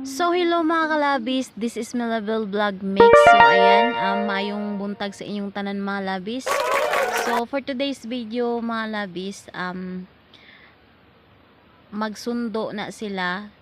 So, hello mga kalabis. This is Melabel Vlog Mix. So, ayan, um, mayong buntag sa inyong tanan mga labis. So, for today's video mga labis, um, magsundo na sila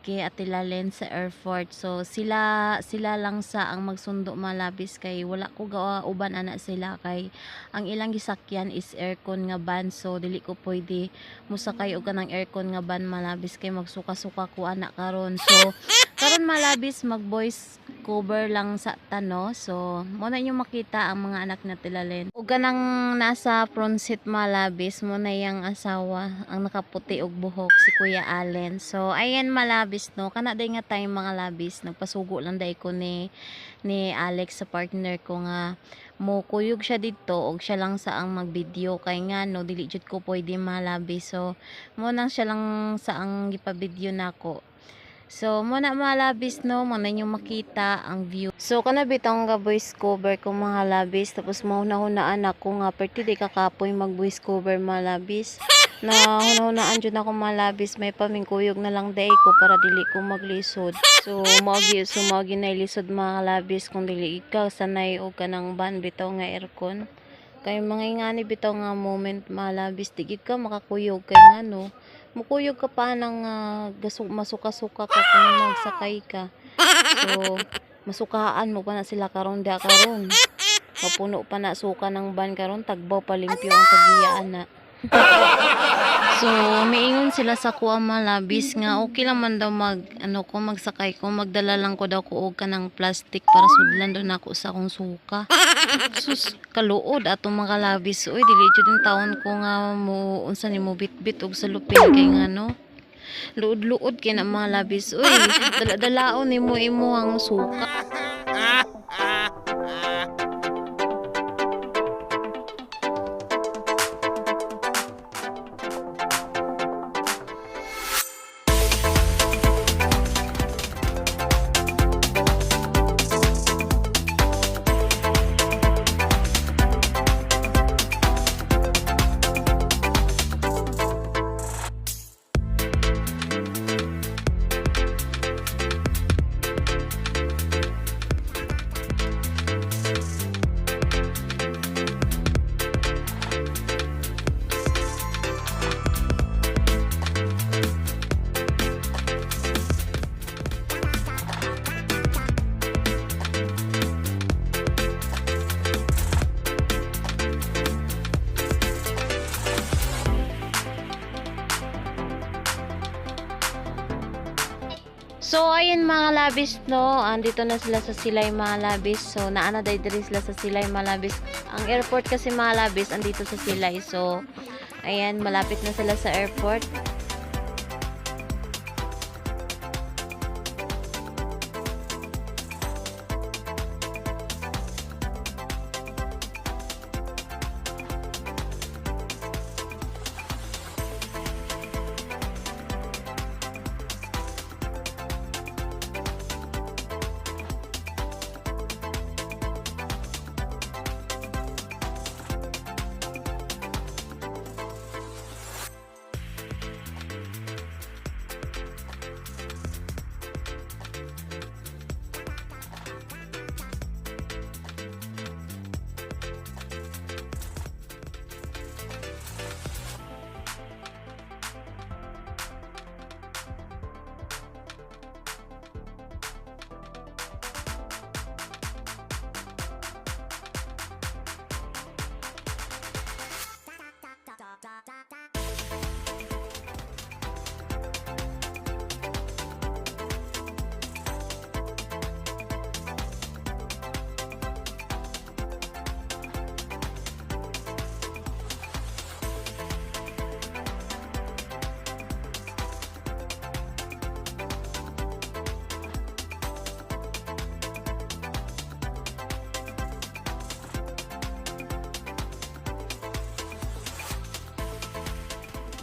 kay Atila Len sa airport. So, sila sila lang sa ang magsundo mga labis kay wala ko gawa uban ana sila kay ang ilang gisakyan is aircon nga van. So, dili ko pwede musakay og kanang aircon nga van malabis kay magsuka-suka ko ana karon. So, karon malabis mag voice cover lang sa tano. So, mo na inyo makita ang mga anak na tilalen. Ug kanang nasa front seat malabis mo na yang asawa ang nakaputi og buhok si Kuya Allen. So, ayan malabis no. Kana day nga time mga labis nagpasugo lang day ko ni ni Alex sa partner ko nga mo kuyog siya dito og siya lang sa ang magvideo kay nga no dili jud ko pwede malabi so mo nang siya lang sa ang gipa-video nako So, mo na malabis no, mo na nyo makita ang view. So, kana bitong nga voice cover ko mga labis. Tapos, mo na hunaan ako nga, perti di kakapoy mag voice cover mga labis. Na hunahunaan dyan ako mga labis. May pamingkuyog na lang day ko para dili ko maglisod. So, magi, so magi na ilisod mga labis kung dili ikaw sanay o kanang ban bitaw nga aircon. Kay mga ingani bitaw nga moment mga labis, digid ka makakuyog kay nga no mukuyog ka pa ng ah, gasu- masuka-suka ka kung magsakay ka. So, masukaan mo pa na sila karon da karon. Mapuno pa na suka ng ban karon tagbaw pa limpyo ang tagiyaan na. so, miingon sila sa kuha malabis nga okay lang man daw mag ano ko magsakay ko magdala lang ko daw ko og kanang plastic para sudlan daw nako sa akong suka. Sus, kaluod atong mga labis. Uy, dili jud yung taon ko nga mo unsa ni mo bitbit og sa lupin kay nga no. Luod-luod kay na mga labis. Uy, dala-dalaon ni mo imo ang suka. So, ayun mga labis, no. Andito na sila sa Silay mga labis. So, naana day diri sila sa Silay mga labis. Ang airport kasi mga labis, andito sa Silay. So, ayan, malapit na sila sa airport.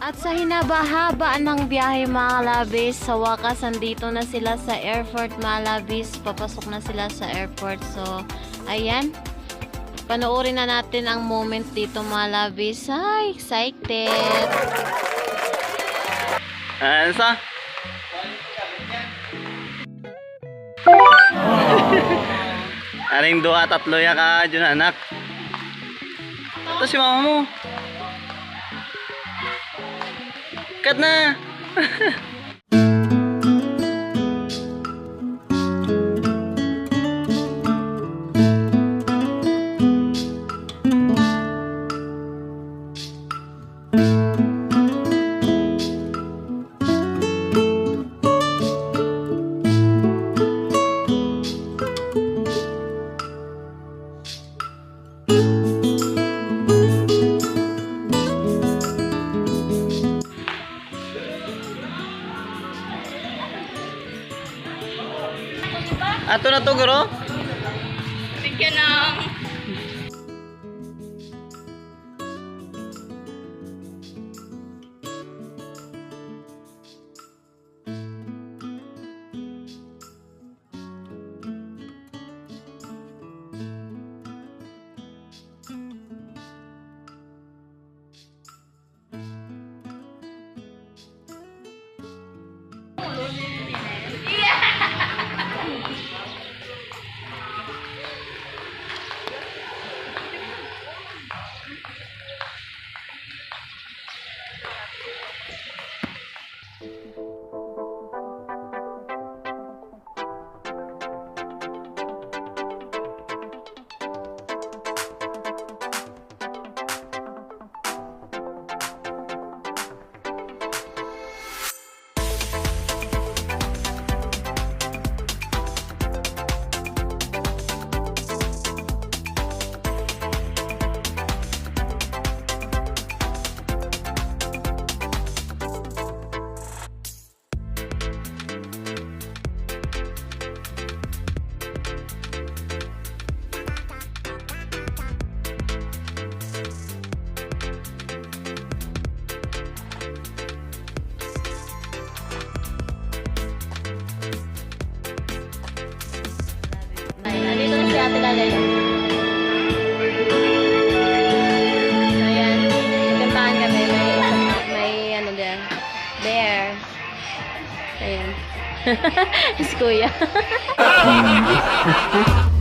At sa hinaba-haba ng biyahe mga kalabis, sa wakas andito na sila sa airport mga kalabis. Papasok na sila sa airport. So, ayan. Panoorin na natin ang moment dito mga kalabis. Ay, excited! Ano sa? Aring duha, tatlo ya ka, dyan anak. Ito si mama mo. Kat na. Ato na to, guro. Bigyan ng... nandito na si Ate Lalay. So, yan. Nagkantahan kami. May, may ano dyan. Bear. Ayan. si Kuya.